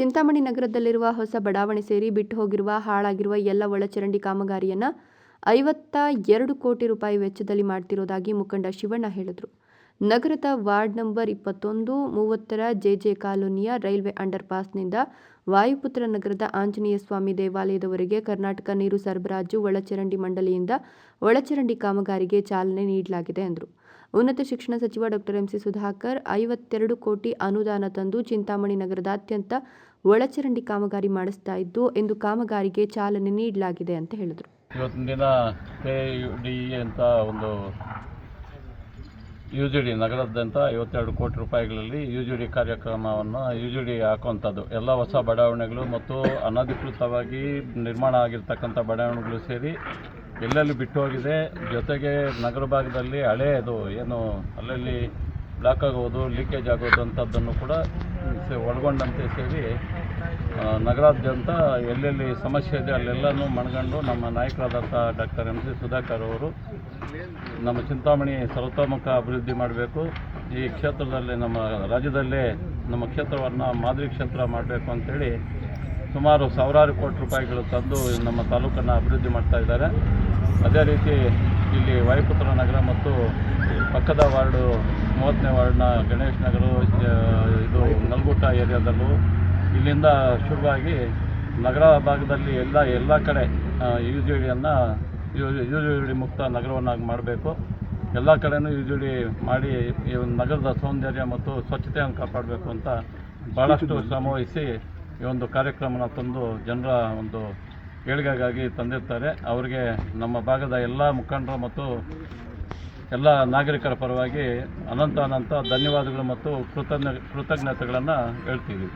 ಚಿಂತಾಮಣಿ ನಗರದಲ್ಲಿರುವ ಹೊಸ ಬಡಾವಣೆ ಸೇರಿ ಬಿಟ್ಟು ಹೋಗಿರುವ ಹಾಳಾಗಿರುವ ಎಲ್ಲ ಒಳಚರಂಡಿ ಕಾಮಗಾರಿಯನ್ನು ಐವತ್ತ ಎರಡು ಕೋಟಿ ರೂಪಾಯಿ ವೆಚ್ಚದಲ್ಲಿ ಮಾಡ್ತಿರೋದಾಗಿ ಮುಖಂಡ ಶಿವಣ್ಣ ಹೇಳಿದರು. ನಗರದ ವಾರ್ಡ್ ನಂಬರ್ ಇಪ್ಪತ್ತೊಂದು, ಮೂವತ್ತರ ಜೆಜೆ ಕಾಲೋನಿಯ ರೈಲ್ವೆ ಅಂಡರ್ ಪಾಸ್ನಿಂದ ವಾಯುಪುತ್ರ ನಗರದ ಆಂಜನೇಯ ಸ್ವಾಮಿ ದೇವಾಲಯದವರೆಗೆ ಕರ್ನಾಟಕ ನೀರು ಸರಬರಾಜು ಒಳಚರಂಡಿ ಮಂಡಳಿಯಿಂದ ಒಳಚರಂಡಿ ಕಾಮಗಾರಿಗೆ ಚಾಲನೆ ನೀಡಲಾಗಿದೆ ಎಂದರು. ಉನ್ನತ ಶಿಕ್ಷಣ ಸಚಿವ ಡಾಕ್ಟರ್ ಎಂಸಿ ಸುಧಾಕರ್ ಐವತ್ತೆರಡು ಕೋಟಿ ಅನುದಾನ ತಂದು ಚಿಂತಾಮಣಿ ನಗರದಾದ್ಯಂತ ಒಳಚರಂಡಿ ಕಾಮಗಾರಿ ಮಾಡಿಸ್ತಾ ಇದ್ದು ಎಂದು ಕಾಮಗಾರಿಗೆ ಚಾಲನೆ ನೀಡಲಾಗಿದೆ ಅಂತ ಹೇಳಿದರು. ಇವತ್ತಿನ ದಿನ ಕೆ ಡಿ ಅಂತ ಒಂದು ಯು ಜಿ ಡಿ ನಗರದಾದ್ಯಂತ ಐವತ್ತೆರಡು ಕೋಟಿ ರೂಪಾಯಿಗಳಲ್ಲಿ ಯು ಜಿ ಡಿ ಕಾರ್ಯಕ್ರಮವನ್ನು ಯು ಜಿ ಡಿ ಹಾಕುವಂಥದ್ದು. ಎಲ್ಲ ಹೊಸ ಬಡಾವಣೆಗಳು ಮತ್ತು ಅನಧಿಕೃತವಾಗಿ ನಿರ್ಮಾಣ ಆಗಿರ್ತಕ್ಕಂಥ ಬಡಾವಣೆಗಳು ಸೇರಿ ಎಲ್ಲೆಲ್ಲಿ ಬಿಟ್ಟು ಹೋಗಿದೆ, ಜೊತೆಗೆ ನಗರ ಭಾಗದಲ್ಲಿ ಹಳೆಯದು ಏನು ಅಲ್ಲಲ್ಲಿ ಬ್ಲಾಕ್ ಆಗೋದು ಲೀಕೇಜ್ ಆಗೋದು ಅಂಥದ್ದನ್ನು ಕೂಡ ಒಳಗೊಂಡಂತೆ ಸೇರಿ ನಗರಾದ್ಯಂತ ಎಲ್ಲೆಲ್ಲಿ ಸಮಸ್ಯೆ ಇದೆ ಅಲ್ಲೆಲ್ಲನೂ ಮಣ್ಗಂಡು ನಮ್ಮ ನಾಯಕರಾದಂಥ ಡಾಕ್ಟರ್ ಎಂ ಸಿ ಸುಧಾಕರ್ ಅವರು ನಮ್ಮ ಚಿಂತಾಮಣಿ ಸರ್ವತೋಮುಖ ಅಭಿವೃದ್ಧಿ ಮಾಡಬೇಕು. ಈ ಕ್ಷೇತ್ರದಲ್ಲಿ ನಮ್ಮ ರಾಜ್ಯದಲ್ಲೇ ನಮ್ಮ ಕ್ಷೇತ್ರವನ್ನು ಮಾದರಿ ಕ್ಷೇತ್ರ ಮಾಡಬೇಕು ಅಂಥೇಳಿ ಸುಮಾರು ಸಾವಿರಾರು ಕೋಟಿ ರೂಪಾಯಿಗಳು ತಂದು ನಮ್ಮ ತಾಲೂಕನ್ನು ಅಭಿವೃದ್ಧಿ ಮಾಡ್ತಾ ಇದ್ದಾರೆ. ಅದೇ ರೀತಿ ಇಲ್ಲಿ ವಾಯುಪುತ್ರ ನಗರ ಮತ್ತು ಪಕ್ಕದ ವಾರ್ಡು, ಮೂವತ್ತನೇ ವಾರ್ಡ್ನ ಗಣೇಶ್ ನಗರ ಇದು ಏರಿಯಾದಲ್ಲೂ ಇಲ್ಲಿಂದ ಶುರುವಾಗಿ ನಗರ ಭಾಗದಲ್ಲಿ ಎಲ್ಲ ಎಲ್ಲ ಕಡೆ ಯು ಜಿ ಡಿಯನ್ನು ಯು ಜಿ ಡಿ ಮುಕ್ತ ನಗರವನ್ನಾಗಿ ಮಾಡಬೇಕು. ಎಲ್ಲ ಕಡೆನೂ ಡಿ ಮಾಡಿ ಈ ಒಂದು ನಗರದ ಸೌಂದರ್ಯ ಮತ್ತು ಸ್ವಚ್ಛತೆಯನ್ನು ಕಾಪಾಡಬೇಕು ಅಂತ ಭಾಳಷ್ಟು ಶ್ರಮವಹಿಸಿ ಈ ಒಂದು ಕಾರ್ಯಕ್ರಮನ ತಂದು ಜನರ ಒಂದು ಏಳಿಗೆಗಾಗಿ ತಂದಿರ್ತಾರೆ. ಅವರಿಗೆ ನಮ್ಮ ಭಾಗದ ಎಲ್ಲ ಮುಖಂಡರು ಮತ್ತು ಎಲ್ಲ ನಾಗರಿಕರ ಪರವಾಗಿ ಅನಂತ ಅನಂತ ಧನ್ಯವಾದಗಳು ಮತ್ತು ಕೃತಜ್ಞ ಕೃತಜ್ಞತೆಗಳನ್ನು ಹೇಳ್ತೀವಿ.